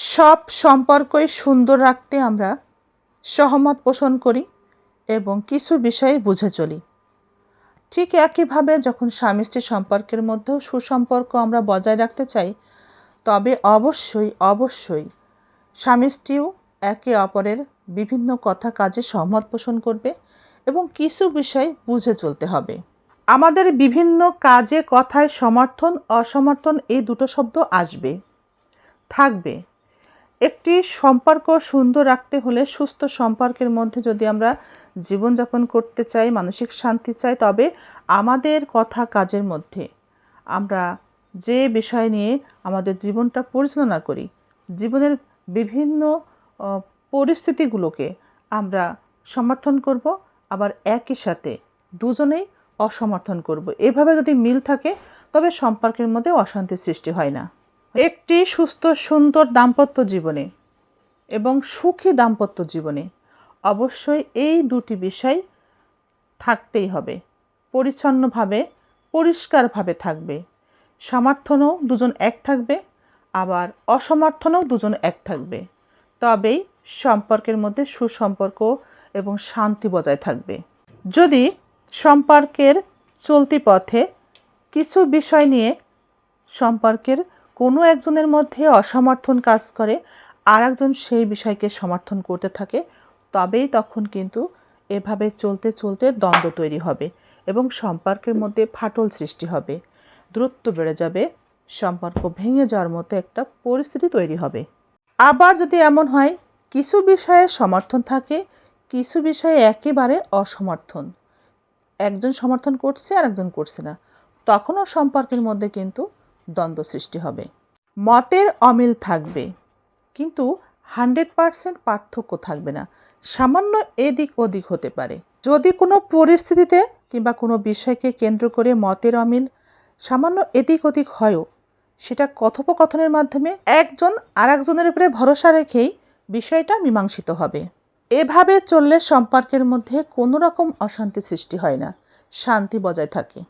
সব সম্পর্কই সুন্দর রাখতে আমরা সহমত পোষণ করি এবং কিছু বিষয়ে বুঝে চলি। ঠিক একইভাবে যখন স্বামী স্ত্রী সম্পর্কের মধ্যেও সুসম্পর্ক আমরা বজায় রাখতে চাই, তবে অবশ্যই অবশ্যই স্বামী স্ত্রীও একে অপরের বিভিন্ন কথা কাজে সহমত পোষণ করবে এবং কিছু বিষয় বুঝে চলতে হবে। আমাদের বিভিন্ন কাজে কথায় সমর্থন, অসমর্থন এই দুটো শব্দ আসবে, থাকবে। একটি সম্পর্ক সুন্দর রাখতে হলে সুস্থ সম্পর্কের মধ্যে যদি আমরা জীবনযাপন করতে চাই, মানসিক শান্তি চাই, তবে আমাদের কথা কাজের মধ্যে। আমরা যে বিষয় নিয়ে আমাদের জীবনটা পরিচালনা করি, জীবনের বিভিন্ন পরিস্থিতিগুলোকে আমরা সমর্থন করব, আবার একই সাথে দুজনেই অসমর্থন করব। এভাবে যদি মিল থাকে, তবে সম্পর্কের মধ্যে অশান্তির সৃষ্টি হয় না। একটি সুস্থ, সুন্দর দাম্পত্য জীবনে এবং সুখী দাম্পত্য জীবনে অবশ্যই এই দুটি বিষয় থাকতেই হবে। পরিচ্ছন্নভাবে, পরিষ্কারভাবে থাকবে। সমর্থনও দুজন এক থাকবে, আবার অসমর্থনও দুজন এক থাকবে। তবেই সম্পর্কের মধ্যে সুসম্পর্ক এবং শান্তি বজায় থাকবে। যদি সম্পর্কের চলতি পথে কিছু বিষয় নিয়ে সম্পর্কের কোনো একজনের মধ্যে অসমর্থন কাজ করে আর একজন সেই বিষয়কে সমর্থন করতে থাকে, তবেই তখন কিন্তু এভাবে চলতে চলতে দ্বন্দ্ব তৈরি হবে এবং সম্পর্কের মধ্যে ফাটল সৃষ্টি হবে। দূরত্ব বেড়ে যাবে, সম্পর্ক ভেঙে যাওয়ার মতো একটা পরিস্থিতি তৈরি হবে। আবার যদি এমন হয়, কিছু বিষয়ে সমর্থন থাকে, কিছু বিষয়ে একেবারে অসমর্থন। একজন সমর্থন করছে আর একজন করছে না। তখনও সম্পর্কের মধ্যে কিন্তু দ্বন্দ্ব সৃষ্টি হবে। মতের অমিল থাকবে, কিন্তু হান্ড্রেড পারসেন্ট পার্থক্য থাকবে না। সামান্য এদিক ওদিক হতে পারে। যদি কোনো পরিস্থিতিতে কিংবা কোনো বিষয়কে কেন্দ্র করে মতের অমিল সামান্য এদিক ওদিক হয়ও, সেটা কথোপকথনের মাধ্যমে একজন আর একজনের উপরে ভরসা রেখেই বিষয়টা মীমাংসিত হবে। এভাবে চললে সম্পর্কের মধ্যে কোনো রকম অশান্তি সৃষ্টি হয় না। শান্তি বজায় থাকে।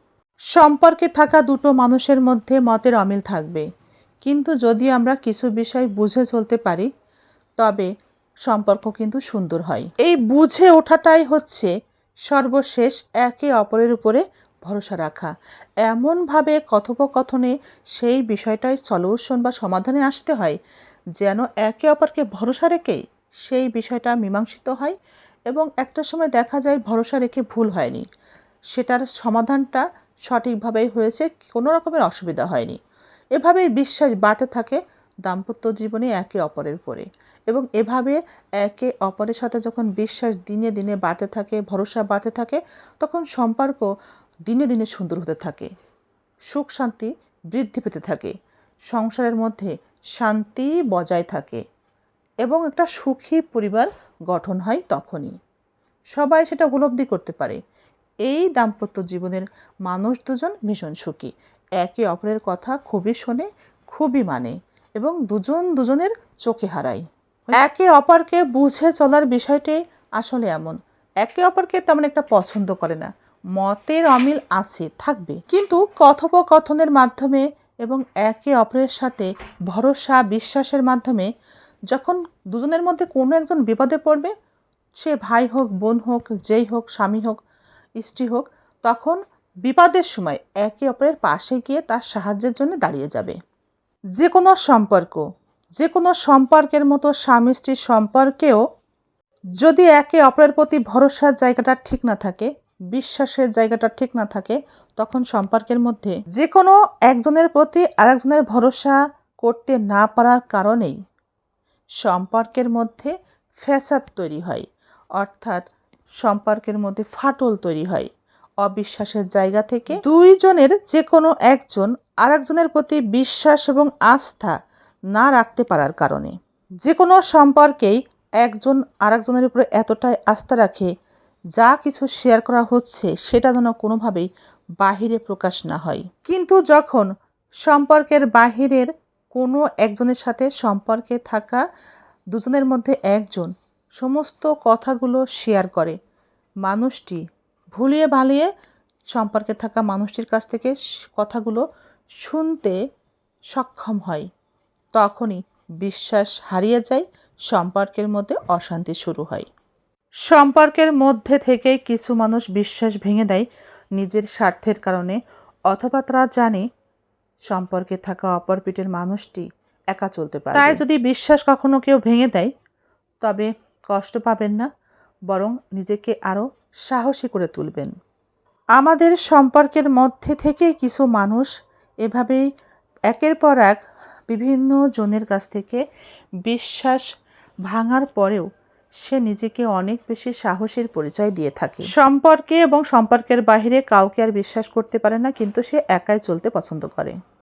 সম্পর্কে থাকা দুটো মানুষের মধ্যে মতের অমিল থাকবে। কিন্তু যদি আমরা কিছু বিষয় বুঝে চলতে পারি, তবে সম্পর্ক কিন্তু সুন্দর হয়। এই বুঝে ওঠাটাই হচ্ছে সর্বশেষ একে অপরের উপরে ভরসা রাখা। এমনভাবে কথোপকথনে সেই বিষয়টাই সলিউশন বা সমাধানে আসতে হয়, যেন একে অপরকে ভরসা রেখে সেই বিষয়টা মীমাংসিত হয় এবং একটা সময় দেখা যায় ভরসা রেখে ভুল হয়নি। সেটার সমাধানটা সঠিকভাবেই হয়েছে, কোনো রকমের অসুবিধা হয়নি। এভাবেই বিশ্বাস বাড়তে থাকে দাম্পত্য জীবনে একে অপরের পরে এবং এভাবে একে অপরের সাথে যখন বিশ্বাস দিনে দিনে বাড়তে থাকে, ভরসা বাড়তে থাকে, তখন সম্পর্ক দিনে দিনে সুন্দর হতে থাকে। সুখ, শান্তি বৃদ্ধি পেতে থাকে। সংসারের মধ্যে শান্তি বজায় থাকে। এবং একটা সুখী পরিবার গঠন হয় তখনই। সবাই সেটা উপলব্ধি করতে পারে। এই দাম্পত্য জীবনের মানুষ দুজন ভীষণ সুখী। একে অপরের কথা খুবই শোনে, খুবই মানে এবং দুজন দুজনের চোখে হারায়। একে অপরকে বুঝে চলার বিষয়টি আসলে এমন। একে অপরকে তেমন একটা পছন্দ করে না। মতের অমিল আছে, থাকবে। কিন্তু কথোপকথনের মাধ্যমে এবং একে অপরের সাথে ভরসা, বিশ্বাসের মাধ্যমে যখন দুজনের মধ্যে কোনো একজন বিপদে পড়বে, সে ভাই হোক, বোন হোক, যেই হোক, স্বামী হোক স্ত্রী হোক, তখন বিপদের সময় একে অপরের পাশে গিয়ে তার সাহায্যের জন্য দাঁড়িয়ে যাবে। যে কোনো সম্পর্ক, যে কোনো সম্পর্কের মতো স্বামী স্ত্রীর সম্পর্কেও যদি একে অপরের প্রতি ভরসার জায়গাটা ঠিক না থাকে, বিশ্বাসের জায়গাটা ঠিক না থাকে, তখন সম্পর্কের মধ্যে যে কোনো একজনের প্রতি আরেকজনের ভরসা করতে না পারার কারণেই সম্পর্কের মধ্যে ফ্যাসাদ তৈরি হয়। অর্থাৎ সম্পর্কের মধ্যে ফাটল তৈরি হয়। অবিশ্বাসের জায়গা থেকে দুইজনের যে কোনো একজন আরেকজনের প্রতি বিশ্বাস এবং আস্থা না রাখতে পারার কারণে। যে কোনো সম্পর্কেই একজন আরেকজনের উপরে এতটাই আস্থা রাখে, যা কিছু শেয়ার করা হচ্ছে সেটা যেন কোনোভাবেই বাহিরে প্রকাশ না হয়। কিন্তু যখন সম্পর্কের বাহিরের কোনো একজনের সাথে সম্পর্কে থাকা দুজনের মধ্যে একজন সমস্ত কথাগুলো শেয়ার করে। মানুষটি ভুলিয়ে ভালিয়ে সম্পর্কে থাকা মানুষটির কাছ থেকে কথাগুলো শুনতে সক্ষম হয়। তখনই বিশ্বাস হারিয়ে যায়, সম্পর্কের মধ্যে অশান্তি শুরু হয়। সম্পর্কের মধ্যে থেকেই কিছু মানুষ বিশ্বাস ভেঙে দেয় নিজের স্বার্থের কারণে, অথবা তারা জানে সম্পর্কে থাকা অপর পিঠের মানুষটি একা চলতে পারে তাই যদি বিশ্বাস কখনো কেউ ভেঙে দেয়, তবে কষ্ট পাবেন না, বরং নিজেকে আরও সাহসী করে তুলবেন। আমাদের সম্পর্কের মধ্যে থেকে কিছু মানুষ এভাবেই একের পর এক বিভিন্ন জনের কাছ থেকে বিশ্বাস ভাঙার পরেও সে নিজেকে অনেক বেশি সাহসের পরিচয় দিয়ে থাকে। সম্পর্কে এবং সম্পর্কের বাইরে কাউকে আর বিশ্বাস করতে পারে না, কিন্তু সে একাই চলতে পছন্দ করে।